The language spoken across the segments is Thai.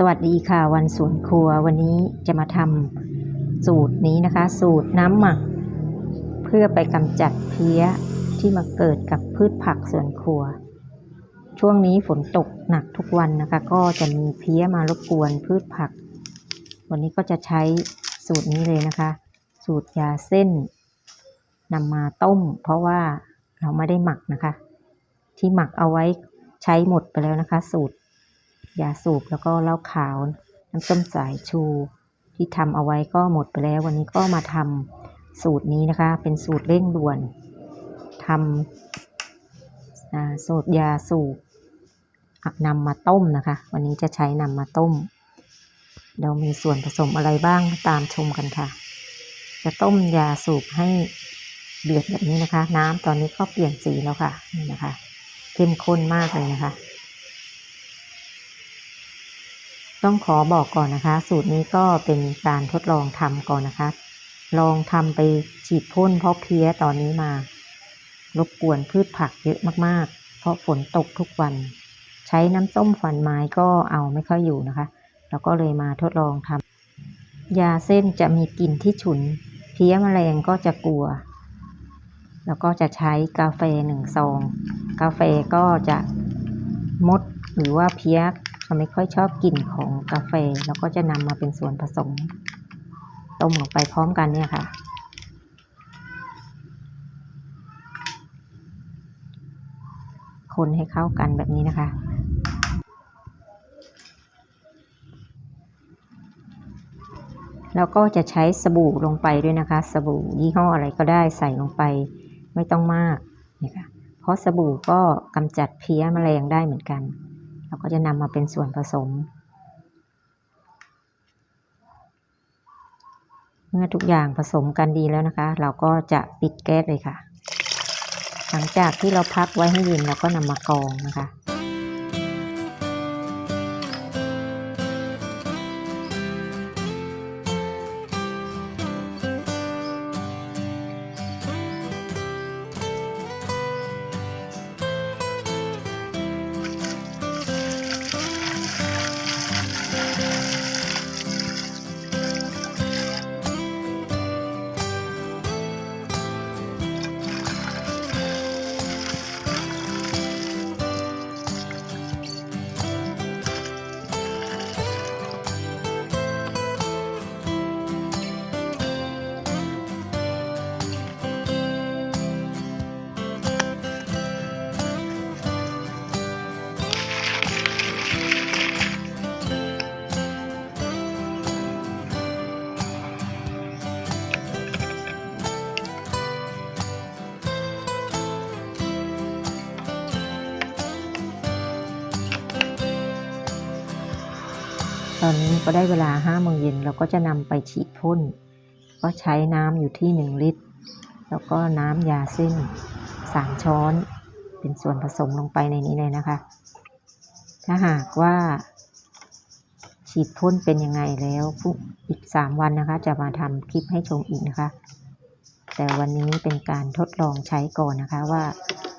สวัสดีค่ะวันสวนครัววันนี้จะมาทำสูตรนี้นะคะ สูตรน้ำหมัก เพื่อไปกำจัดเพี้ยที่มาเกิดกับพืชผักสวนครัว ช่วงนี้ฝนตกหนักทุกวันนะคะ ก็จะมีเพี้ยมารบกวนพืชผัก วันนี้ก็จะใช้สูตรนี้เลยนะคะ สูตรยาเส้นนำมาต้ม เพราะว่าเราไม่ได้หมักนะคะ ที่หมักเอาไว้ใช้หมดไปแล้วนะคะ สูตร ยาสูบแล้วก็เหล้าขาว น้ำส้มสายชู ที่ทำเอาไว้ก็หมดไปแล้ว วันนี้ก็มาทำสูตรนี้นะคะ เป็นสูตรเร่งด่วนทำสูตรยาสูบนำมาต้มนะคะ วันนี้จะใช้นำมาต้ม เรามีส่วนผสมอะไรบ้างตามชมกันค่ะ จะต้มยาสูบให้เดือดแบบนี้นะคะ น้ำตอนนี้ก็เปลี่ยนสีแล้วค่ะนี่นะคะ เข้มข้นมากเลยนะคะ ต้องขอบอกก่อนนะคะ สูตรนี้ก็เป็นการทดลองทำก่อนนะคะ ลองทำไปฉีดพ่นเพราะเพี้ยตอนนี้มา รบกวนพืชผักเยอะมากๆ เพราะฝนตกทุกวัน ใช้น้ำส้มฝันไม้ก็เอาไม่ค่อยอยู่นะคะ แล้วก็เลยมาทดลองทำยาเส้นจะมีกลิ่นที่ฉุน เพี้ยมแมลงก็จะกลัว แล้วก็จะใช้กาแฟหนึ่งซอง กาแฟก็จะมดหรือว่าเพี้ย เขาไม่ค่อยชอบกลิ่นของกาแฟแล้วก็จะนำมาเป็นส่วนผสมต้มลงไปพร้อมกันเนี่ยค่ะ คนให้เข้ากันแบบนี้นะคะ แล้วก็จะใช้สบู่ลงไปด้วยนะคะ สบู่ยี่ห้ออะไรก็ได้ใส่ลงไปไม่ต้องมากนี่ค่ะเพราะสบู่ก็กำจัดเพี้ยแมลงได้เหมือนกัน เราก็จะนำมาเป็นส่วนผสม เมื่อทุกอย่างผสมกันดีแล้วนะคะ เราก็จะปิดแก๊สเลยค่ะ หลังจากที่เราพักไว้ให้เย็นเราก็นำมากรองนะคะ อนนี้ก็ได้เวลาห้าโมงเย็นเราก็จะนำไปฉีดพ่น ก็ใช้น้ำอยู่ที่หนึ่งลิตร แล้วก็น้ำยาเส้นสามช้อน เป็นส่วนผสมลงไปในนี้เลยนะคะ ถ้าหากว่า ฉีดพ่นเป็นยังไงแล้วอีกสามวันนะคะ จะมาทำคลิปให้ชมอีกนะคะ แต่วันนี้เป็นการทดลองใช้ก่อนนะคะว่า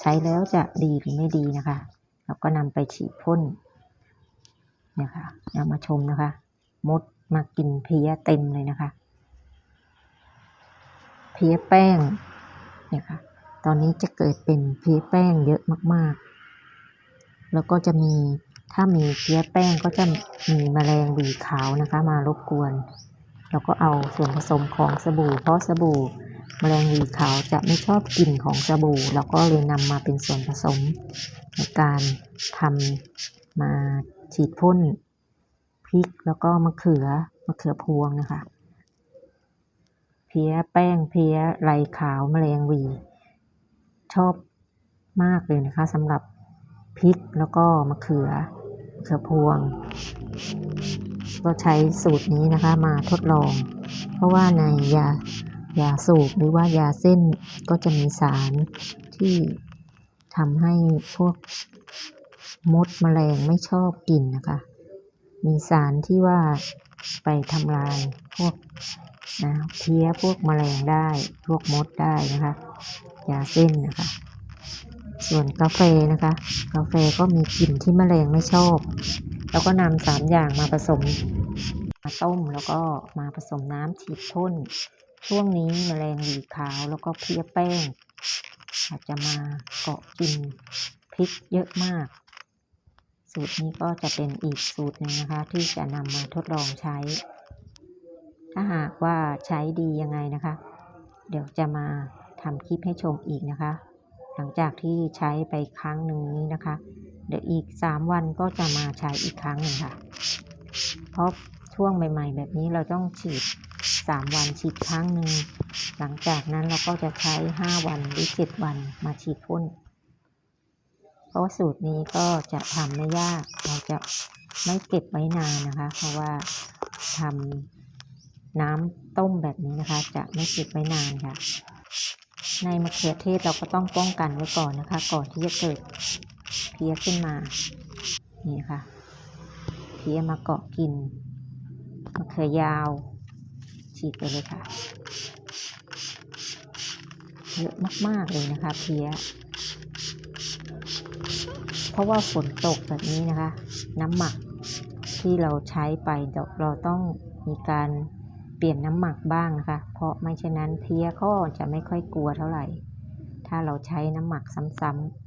ใช้แล้วจะดีหรือไม่ดีนะคะ แล้วก็นำไปฉีดพ่น เนี่ยค่ะเอามาชมนะคะ มดมากินเพี้ยเต็มเลยนะคะ เพี้ยแป้งเนี่ยค่ะ ตอนนี้จะเกิดเป็นเพี้ยแป้งเยอะมากๆ แล้วก็จะมีถ้ามีเพี้ยแป้งก็จะมีแมลงหวีขาวนะคะ มารบกวน แล้วก็เอาส่วนผสมของสบู่ เพราะสบู่แมลงหวีขาวจะไม่ชอบกลิ่นของสบู่ แล้วก็เลยนำมาเป็นส่วนผสมในการทำมา ฉีดพ่นพริกแล้วก็มะเขือมะเขือพวงนะคะ เพี้ยแป้งเพี้ยไรขาวมแมลงวี ชอบมากเลยนะคะสำหรับพริกแล้วก็มะเขือมะเขือพวง ก็ใช้สูตรนี้นะคะมาทดลอง เพราะว่าในยายาสูบหรือว่ายาเส้นก็จะมีสารที่ทำให้พวก มดแมลงไม่ชอบกินนะคะ มีสารที่ว่าไปทำลายพวกนะเพี้ยพวกแมลงได้พวกมดได้นะคะยาเส้นนะคะ ส่วนกาแฟนะคะ กาแฟก็มีกลิ่นที่แมลงไม่ชอบ แล้วก็นำสามอย่างมาผสมมาต้มแล้วก็มาผสมน้ำฉีดพ่นช่วงนี้แมลงหวีขาวแล้วก็เพี้ยแป้งอาจจะมาเกาะกินพริกเยอะมาก สูตรนี้ก็จะเป็นอีกสูตรหนึ่งนะคะ ที่จะนำมาทดลองใช้ ถ้าหากว่าใช้ดียังไงนะคะ เดี๋ยวจะมาทำคลิปให้ชมอีกนะคะ หลังจากที่ใช้ไปครั้งหนึ่งนี้นะคะ เดี๋ยวอีก 3 วันก็จะมาใช้อีกครั้งหนึ่งค่ะ เพราะช่วงใหม่ ๆ แบบนี้เราต้องฉีด 3 วันฉีดครั้งหนึ่งหลังจากนั้นเราก็จะใช้ 5 วันหรือ 7 วันมาฉีดพ่น ราะว่าสูตรนี้ก็จะทำไม่ยาก เราจะไม่เก็บไว้นานนะคะ เพราะว่าทำน้ำต้มแบบนี้นะคะ จะไม่เก็บไว้นานค่ะ ในมะเขือเทศเราก็ต้องป้องกันไว้ก่อนนะคะ ก่อนที่จะเกิดเพี้ยขึ้นมา นี่ค่ะเพี้ยมาเกาะกินมะเขือยาว ฉีดไปเลยค่ะเยอะมาก ๆ เลยนะคะเพี้ย เพราะว่าฝนตกแบบนี้นะคะ น้ำหมักที่เราใช้ไปเราต้องมีการเปลี่ยนน้ำหมักบ้างนะคะ เพราะไม่เช่นนั้นเพี้ยก็จะไม่ค่อยกลัวเท่าไหร่ ถ้าเราใช้น้ำหมักซ้ำ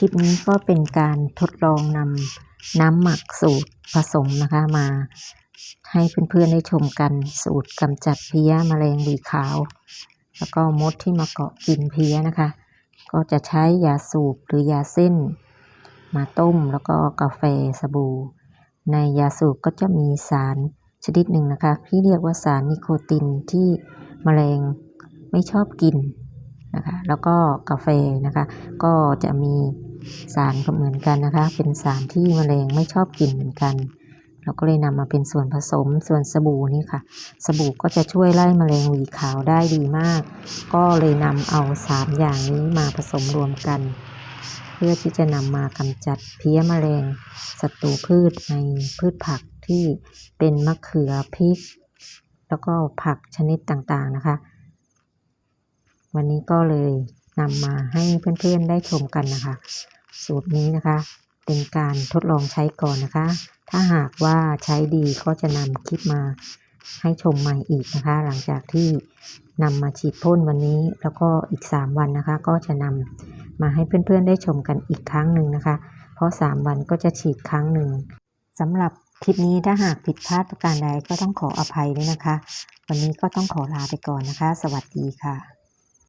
ลิปนี้ก็เป็นการทดลองนำน้ำหมักสูตรผสมนะคะมา ให้เพื่อนๆได้ชมกันสูตรกำจัดเพี้ยแมลงวีขาว แล้วก็มดที่มาเกาะกินเพี้ยนะคะ ก็จะใช้ยาสูบหรือยาเส้น มาต้มแล้วก็กาแฟสบู่ ในยาสูบก็จะมีสารชนิดหนึ่งนะคะที่เรียกว่าสารนิโคตินที่แมลงไม่ชอบกินนะคะแล้วก็กาแฟนะคะ ก็จะมี สารก็เหมือนกันนะคะ เป็นสารที่แมลงไม่ชอบกินเหมือนกัน เราก็เลยนำมาเป็นส่วนผสมส่วนสบู่นี่ค่ะ สบู่ก็จะช่วยไล่แมลงหวีขาวได้ดีมาก ก็เลยนำเอาสามอย่างนี้มาผสมรวมกัน เพื่อที่จะนำมากำจัดเพี้ยแมลงศัตรูพืชในพืชผักที่เป็นมะเขือพริก แล้วก็ผักชนิดต่างๆนะคะ วันนี้ก็เลย นำมาให้เพื่อนๆได้ชมกันนะคะ สูตรนี้นะคะ เป็นการทดลองใช้ก่อนนะคะ ถ้าหากว่าใช้ดีก็จะนำคลิปมาให้ชมใหม่อีกนะคะ หลังจากที่นำมาฉีดพ่นวันนี้ แล้วก็อีก 3 วันนะคะ ก็จะนำมาให้เพื่อนๆได้ชมกันอีกครั้งหนึ่งนะคะ เพราะ 3 วันก็จะฉีดครั้งหนึ่งสำหรับคลิปนี้ถ้าหากผิดพลาดประการใดก็ต้องขออภัยด้วยนะคะ วันนี้ก็ต้องขอลาไปก่อนนะคะ สวัสดีค่ะ